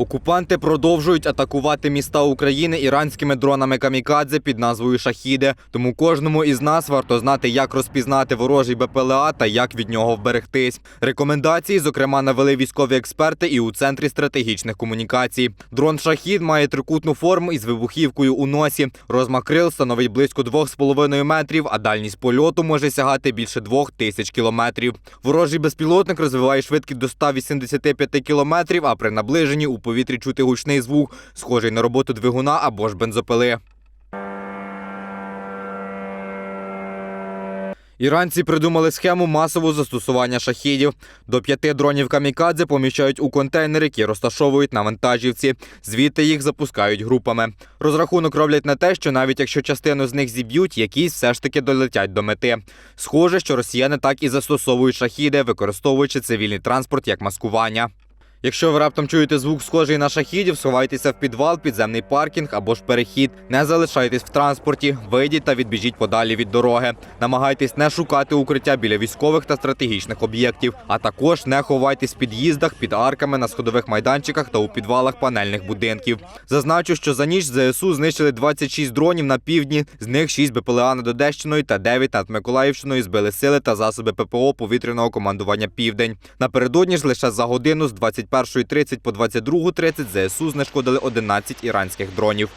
Окупанти продовжують атакувати міста України іранськими дронами камікадзе під назвою Шахіди. Тому кожному із нас варто знати, як розпізнати ворожий БПЛА та як від нього вберегтись. Рекомендації, зокрема, навели військові експерти і у центрі стратегічних комунікацій. Дрон Шахід має трикутну форму із вибухівкою у носі. Розмах крил становить близько 2,5 метрів, а дальність польоту може сягати більше 2 тисяч кілометрів. Ворожий безпілотник розвиває швидкість до 185 кілометрів, а при наближенні у повітрі чути гучний звук, схожий на роботу двигуна або ж бензопили. Іранці придумали схему масового застосування шахідів. До п'яти дронів камікадзе поміщають у контейнери, які розташовують на вантажівці. Звідти їх запускають групами. Розрахунок роблять на те, що навіть якщо частину з них зіб'ють, якісь все ж таки долетять до мети. Схоже, що росіяни так і застосовують шахіди, використовуючи цивільний транспорт як маскування. Якщо ви раптом чуєте звук схожий на шахідів, сховайтеся в підвал, підземний паркінг або ж перехід. Не залишайтесь в транспорті, вийдіть та відбіжіть подалі від дороги. Намагайтесь не шукати укриття біля військових та стратегічних об'єктів, а також не ховайтесь в під'їздах, під арками, на сходових майданчиках та у підвалах панельних будинків. Зазначу, що за ніч ЗСУ знищили 26 дронів на півдні, з них 6 БПЛА над Одещиною та 9 над Миколаївщиною збили сили та засоби ППО повітряного командування Південь. Напередодні ж лише за годину з 21.30 по 22.30 ЗСУ знешкодили 11 іранських дронів.